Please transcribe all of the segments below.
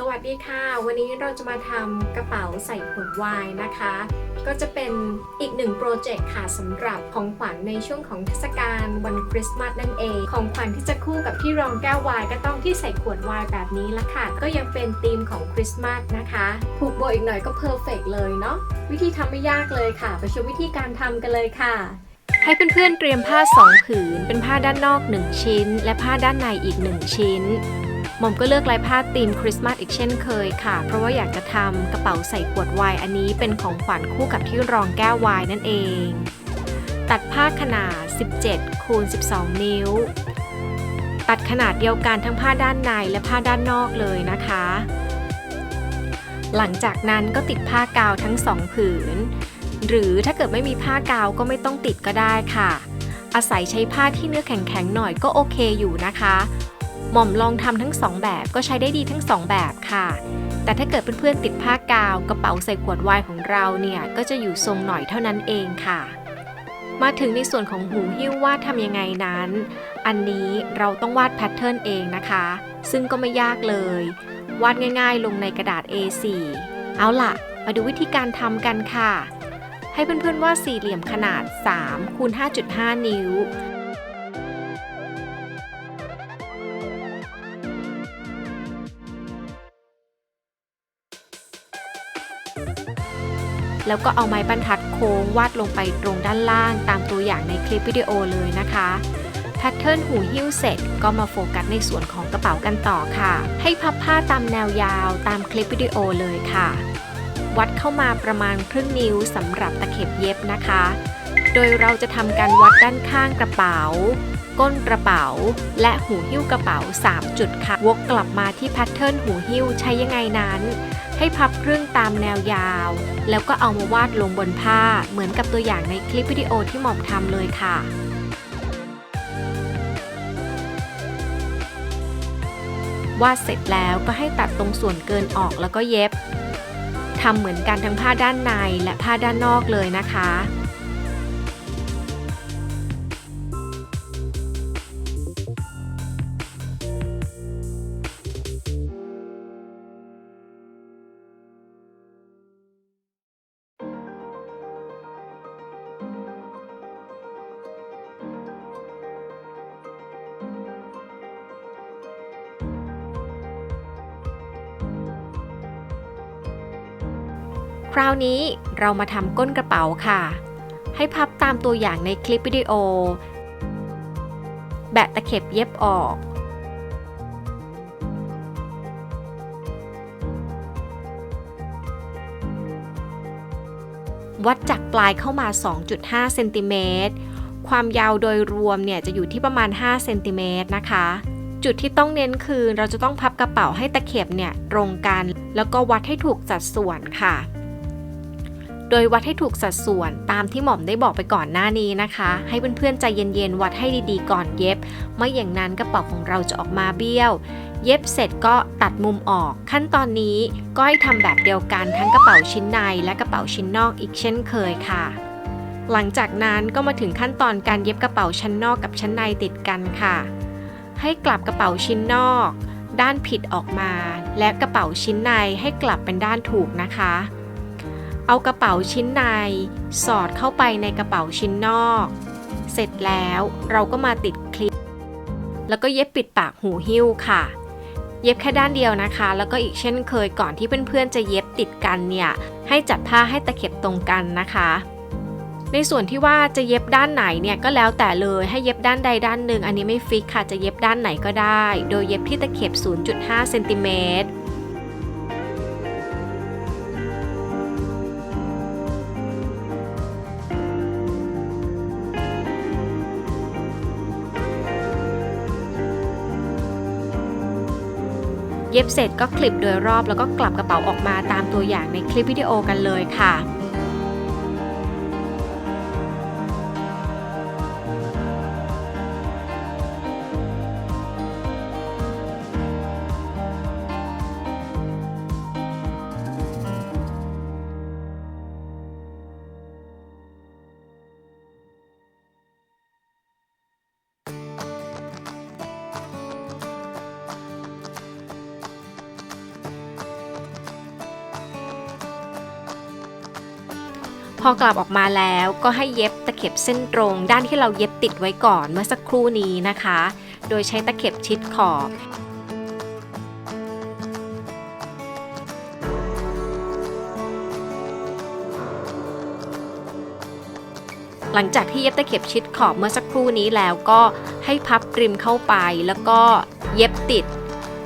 สวัสดีค่ะ วันนี้เราจะมาทำกระเป๋าใส่ขวดไวน์นะคะ ก็จะเป็นอีกหนึ่งโปรเจกต์ค่ะสำหรับของขวัญในช่วงของเทศกาลวันคริสต์มาสนั่นเอง ของขวัญที่จะคู่กับที่รองแก้วไวน์ก็ต้องที่ใส่ขวดไวน์แบบนี้ละค่ะ ก็ยังเป็นธีมของคริสต์มาสนะคะผูกโบอีกหน่อยก็เพอร์เฟกเลยเนาะวิธีทำไม่ยากเลยค่ะ ไปชมวิธีการทำกันเลยค่ะให้เพื่อนๆเตรียมผ้า 2 ผืน เป็นผ้าด้านนอก 1 ชิ้น และผ้าด้านในอีก 1 ชิ้น หม่อมก็เลือกลายผ้าธีมคริสต์มาสอีกเช่นเคยค่ะ เพราะว่าอยากจะทำกระเป๋าใส่ขวดไวน์อันนี้เป็นของขวัญคู่กับที่รองแก้วไวน์นั่นเอง ตัดผ้าขนาด 17 คูณ 12 นิ้ว ตัดขนาดเดียวกันทั้งผ้าด้านในและผ้าด้านนอกเลยนะคะ หลังจากนั้นก็ติดผ้ากาวทั้งสองผืน หรือถ้าเกิดไม่มีผ้ากาวก็ไม่ต้องติดก็ได้ค่ะ อาศัยใช้ผ้าที่เนื้อแข็งๆหน่อยก็โอเคอยู่นะคะ หม่อมลองทำทั้งสองแบบก็ใช้ได้ดีทั้งสองแบบค่ะ แต่ถ้าเกิดเพื่อนๆติดผ้ากาว กระเป๋าใส่ขวดไวน์ของเราเนี่ย ก็จะอยู่ทรงหน่อยเท่านั้นเองค่ะ มาถึงในส่วนของหูหิ้ววาดทำยังไงนั้น อันนี้เราต้องวาดแพทเทิร์นเองนะคะ ซึ่งก็ไม่ยากเลย วาดง่ายๆ ลงในกระดาษ A4 เอาล่ะ มาดูวิธีการทำกันค่ะ ให้เพื่อนๆวาดสี่เหลี่ยมขนาด3คูณ5.5 นิ้ว แล้วก็เอาไม้บรรทัดโค้งวาดลงไปตรงด้านล่างตามตัวอย่างในคลิปวิดีโอเลยนะคะแพทเทิร์นหูหิ้วเสร็จก็มาโฟกัสในส่วนของกระเป๋ากันต่อค่ะ ให้พับผ้าตามแนวยาวตามคลิปวิดีโอเลยค่ะ วัดเข้ามาประมาณครึ่งนิ้วสำหรับตะเข็บเย็บนะคะ โดยเราจะทำการวัดด้านข้างกระเป๋า ก้นกระเป๋า และหูหิ้วกระเป๋า 3 จุดค่ะ วกกลับมาที่แพทเทิร์นหูหิ้วใช้ยังไงนั้น ให้พับครึ่งตามแนวยาว แล้วก็เอามาวาดลงบนผ้าเหมือนกับตัวอย่างในคลิปวิดีโอที่หม่อมทำเลยค่ะวาดเสร็จแล้วก็ให้ตัดตรงส่วนเกินออกแล้วก็เย็บทำเหมือนกันทั้งผ้าด้านในและผ้าด้านนอกเลยนะคะ ราวนี้เรามาทำก้นกระเป๋าค่ะ ให้พับตามตัวอย่างในคลิปวิดีโอ แบะตะเข็บเย็บออกวัดจากปลายเข้ามา 2.5 เซนติเมตร ความยาวโดยรวมเนี่ยจะอยู่ที่ประมาณ 5 เซนติเมตรนะคะ จุดที่ต้องเน้นคือเราจะต้องพับกระเป๋าให้ตะเข็บเนี่ยตรงกัน แล้วก็วัดให้ถูกสัดส่วนค่ะ โดยวัดให้ถูกสัดส่วนตามที่หม่อมได้บอกไปก่อนหน้านี้นะคะ ให้เพื่อนๆใจเย็นๆวัดให้ดีๆก่อนเย็บ ไม่อย่างนั้นกระเป๋าของเราจะออกมาเบี้ยว เย็บเสร็จก็ตัดมุมออก ขั้นตอนนี้ก็ให้ทำแบบเดียวกันทั้งกระเป๋าชิ้นในและกระเป๋าชิ้นนอกอีกเช่นเคยค่ะ หลังจากนั้นก็มาถึงขั้นตอนการเย็บกระเป๋าชั้นนอกกับชั้นในติดกันค่ะ ให้กลับกระเป๋าชิ้นนอก ด้านผิดออกมา และกระเป๋าชิ้นในให้กลับเป็นด้านถูกนะคะ เอากระเป๋าชิ้นใน สอดเข้าไปในกระเป๋าชิ้นนอก เสร็จแล้วเราก็มาติดคลิป แล้วก็เย็บปิดปากหูหิ้วค่ะ เย็บแค่ด้านเดียวนะคะ แล้วก็อีกเช่นเคยก่อนที่เพื่อนๆจะเย็บติดกันเนี่ยให้จัดผ้าให้ตะเข็บตรงกันนะคะ ในส่วนที่ว่าจะเย็บด้านไหนเนี่ยก็แล้วแต่เลยให้เย็บด้านใดด้านหนึ่ง อันนี้ไม่ฟิกค่ะจะเย็บด้านไหนก็ได้ โดยเย็บที่ตะเข็บ 0.5เซนติเมตร เย็บเสร็จก็คลิปโดยรอบแล้วก็กลับกระเป๋าออกมาตามตัวอย่างในคลิปวิดีโอกันเลยค่ะ อกลับออกมาแล้วก็ให้เย็บตะเข็บเส้นตรง ด้านที่เราเย็บติดไว้ก่อนเมื่อสักครู่นี้นะคะ โดยใช้ตะเข็บชิดขอบหลังจากที่เย็บตะเข็บชิดขอบเมื่อสักครู่นี้แล้วก็ให้พับกริมเข้าไปแล้วก็เย็บติด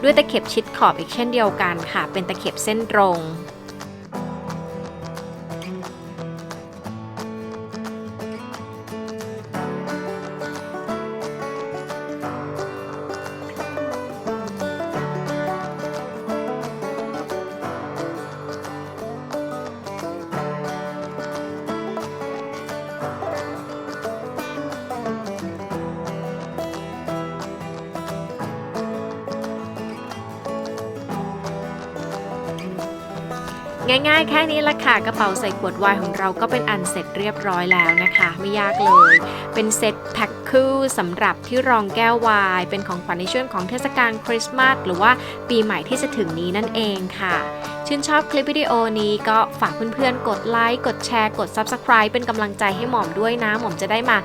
ด้วยตะเข็บชิดขอบอีกเช่นเดียวกันค่ะ เป็นตะเข็บเส้นตรง ง่ายๆ แค่นี้ละค่ะ กระเป๋าใส่ขวดไวน์ของเราก็เป็นอันเสร็จเรียบร้อยแล้วนะคะ ไม่ยากเลย เป็นเซตแพ็คคู่สำหรับที่รองแก้วไวน์เป็นของขวัญในช่วงของเทศกาลคริสต์มาสหรือว่าปีใหม่ที่จะถึงนี้นั่นเองค่ะ ชื่นชอบคลิปวิดีโอนี้ก็ฝากเพื่อนๆ กดไลค์ กดแชร์ กด Subscribe เป็นกำลังใจให้หม่อมด้วยนะ หม่อมจะได้มา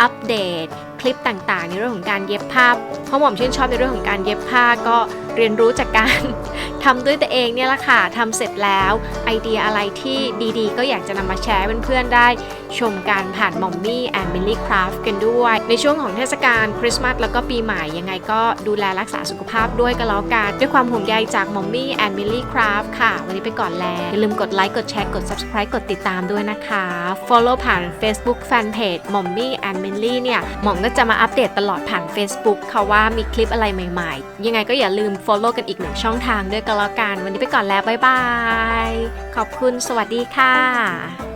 อัปเดต คลิปต่างๆ ในเรื่องของการเย็บผ้าเพราะหม่อมชื่นชอบในเรื่องของการเย็บผ้าก็เรียนรู้จากการทำด้วยตัวเองเนี่ยแหละค่ะทำเสร็จแล้วไอเดียอะไรที่ดีๆ ก็อยากจะนำมาแชร์เพื่อนๆได้ชมการผ่านมอมมี่แอนด์มิลลี่คราฟกันด้วย ในช่วงของเทศกาลคริสต์มาสแล้วก็ปีใหม่ยังไงก็ดูแลรักษาสุขภาพด้วยก็แล้วกันด้วยความห่วงใยจากมอมมี่แอนด์มิลลี่คราฟค่ะ วันนี้ไปก่อนแล้ว อย่าลืมกดไลค์กดแชร์กด subscribe กดติดตามด้วยนะคะ follow ผ่าน Facebook Fanpage มอมมี่แอนด์มิลลี่เนี่ยหม่อมก็จะมาอัปเดตตลอดผ่าน Facebook ค่ะว่ามีคลิปอะไรใหม่ๆ ยังไงก็อย่าลืม follow กันอีกหนึ่งช่องทางด้วยก็แล้วกัน วันนี้ไปก่อนแล้ว บ๊ายบาย ขอบคุณสวัสดีค่ะ